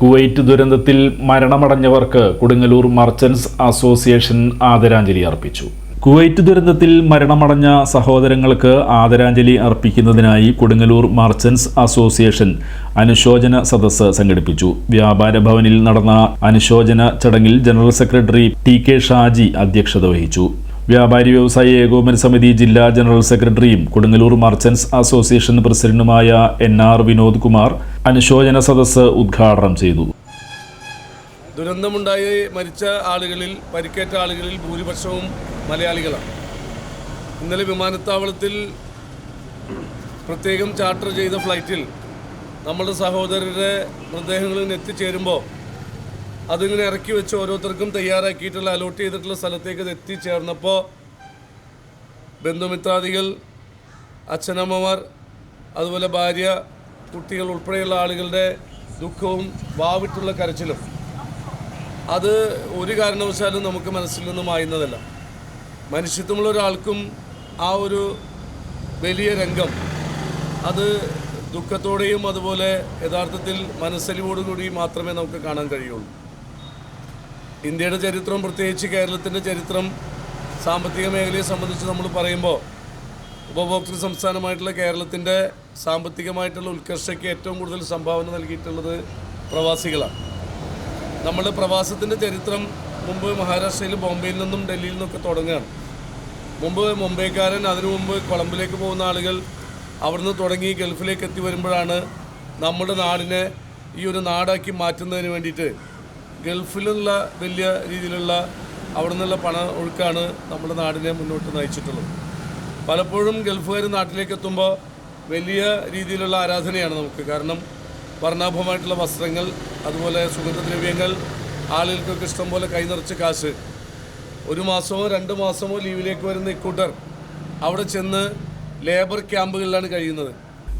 Kuwait ദുരന്തത്തിൽ മരണമടഞ്ഞവർക്ക് Kodungallur merchants association ആദരാഞ്ജലി അർപ്പിച്ചു. കുവൈറ്റ് ദുരന്തത്തിൽ മരണമടഞ്ഞ സഹോദരങ്ങൾക്ക് ആദരാഞ്ജലി അർപ്പിക്കുന്നതിനായി കൊടുങ്ങല്ലൂർ മർച്ചൻസ് അസോസിയേഷൻ അനുശോചന സദസ്സ് സംഘടിപ്പിച്ചു. വ്യാപാര ഭവനിൽ നടന്ന അനുശോചന ചടങ്ങിൽ general secretary T K Shaji അധ്യക്ഷത വഹിച്ചു. വ്യാപാരി വ്യവസായി ഏകോപന സമിതി ജില്ലാ ജനറൽ സെക്രട്ടറിയും കൊടുങ്ങല്ലൂർ മർച്ചൻസ് അസോസിയേഷൻ പ്രസിഡന്റുമായ എൻ ആർ വിനോദ് കുമാർ അനുശോചന സദസ്സ് ഉദ്ഘാടനം ചെയ്തു. ദുരന്തമുണ്ടായി മരിച്ച ആളുകളിൽ പരിക്കേറ്റ ആളുകളിൽ ഭൂരിപക്ഷവും മലയാളികളാണ്. ഇന്നലെ വിമാനത്താവളത്തിൽ പ്രത്യേകം ചാർട്ടർ ചെയ്ത ഫ്ലൈറ്റിൽ നമ്മുടെ സഹോദരരുടെ മൃതദേഹങ്ങളിൽ എത്തിച്ചേരുമ്പോൾ അതിങ്ങനെ ഇറക്കി വെച്ച് ഓരോരുത്തർക്കും തയ്യാറാക്കിയിട്ടുള്ള അലോട്ട് ചെയ്തിട്ടുള്ള സ്ഥലത്തേക്ക് ഇത് എത്തിച്ചേർന്നപ്പോൾ ബന്ധുമിത്രാദികൾ അച്ഛനമ്മമാർ അതുപോലെ ഭാര്യ കുട്ടികൾ ഉൾപ്പെടെയുള്ള ആളുകളുടെ ദുഃഖവും വാവിട്ടുള്ള കരച്ചിലും അത് ഒരു കാരണവശാലും നമുക്ക് മനസ്സിൽ നിന്നും മായുന്നതല്ല. മനുഷ്യത്വമുള്ള ഒരാൾക്കും ആ ഒരു വലിയ രംഗം അത് ദുഃഖത്തോടെയും അതുപോലെ യഥാർത്ഥത്തിൽ മനസ്സലിവോടുകൂടി മാത്രമേ നമുക്ക് കാണാൻ കഴിയുള്ളൂ. ഇന്ത്യയുടെ ചരിത്രം പ്രത്യേകിച്ച് കേരളത്തിന്റെ ചരിത്രം സാമ്പത്തിക മേഖലയെ സംബന്ധിച്ച് നമ്മൾ പറയുമ്പോൾ ഉപഭോക്തൃ സംസ്ഥാനമായിട്ടുള്ള കേരളത്തിന്റെ സാമ്പത്തികമായിട്ടുള്ള ഉത്കർഷയ്ക്ക് ഏറ്റവും കൂടുതൽ സംഭാവന നൽകിയിട്ടുള്ളത് പ്രവാസികളാണ്. നമ്മൾ പ്രവാസത്തിന്റെ ചരിത്രം മുമ്പ് മഹാരാഷ്ട്രയിൽ ബോംബെയിൽ നിന്നും ഡൽഹിയിൽ നിന്നൊക്കെ തുടങ്ങുകയാണ്. മുമ്പ് മുംബൈക്കാരൻ അതിനു മുമ്പ് കൊളംബിലേക്ക് പോകുന്ന ആളുകൾ അവിടുന്ന് തുടങ്ങി ഗൾഫിലേക്ക് എത്തി വരുമ്പോഴാണ് നമ്മുടെ നാടിനെ ഈ ഒരു നാടാക്കി മാറ്റുന്നതിന് വേണ്ടിയിട്ട് ഗൾഫിലുള്ള വലിയ രീതിയിലുള്ള അവിടെ നിന്നുള്ള പണ ഒഴുക്കാണ് നമ്മുടെ നാടിനെ മുന്നോട്ട് നയിച്ചിട്ടുള്ളത്. പലപ്പോഴും ഗൾഫുകാർ നാട്ടിലേക്ക് എത്തുമ്പോൾ വലിയ രീതിയിലുള്ള ആരാധനയാണ് നമുക്ക്. കാരണം വർണാഭമായിട്ടുള്ള വസ്ത്രങ്ങൾ അതുപോലെ സുഗന്ധദ്രവ്യങ്ങൾ ആളുകൾക്കൊക്കെ ഇഷ്ടം പോലെ കൈനിറച്ച് കാശ്. ഒരു മാസമോ രണ്ട് മാസമോ ലീവിലേക്ക് വരുന്ന ഇക്കൂട്ടർ അവിടെ ചെന്ന് ലേബർ ക്യാമ്പുകളിലാണ് കഴിയുന്നത്.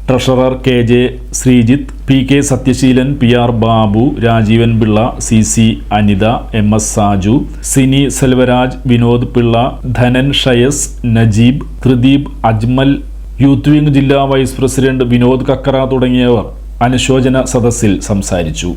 Treasurer K J Sreejith P K Sathyaseelan P R Babu Rajeevan Pillai C C Anitha M S Saju Sini Selvaraj Vinod Pillai Dhanan Shayas Najeeb Thrideep Ajmal youth wing ജില്ലാ വൈസ് പ്രസിഡന്റ് വിനോദ് കക്കറ തുടങ്ങിയവർ അനുശോചന സദസ്സിൽ സംസാരിച്ചു.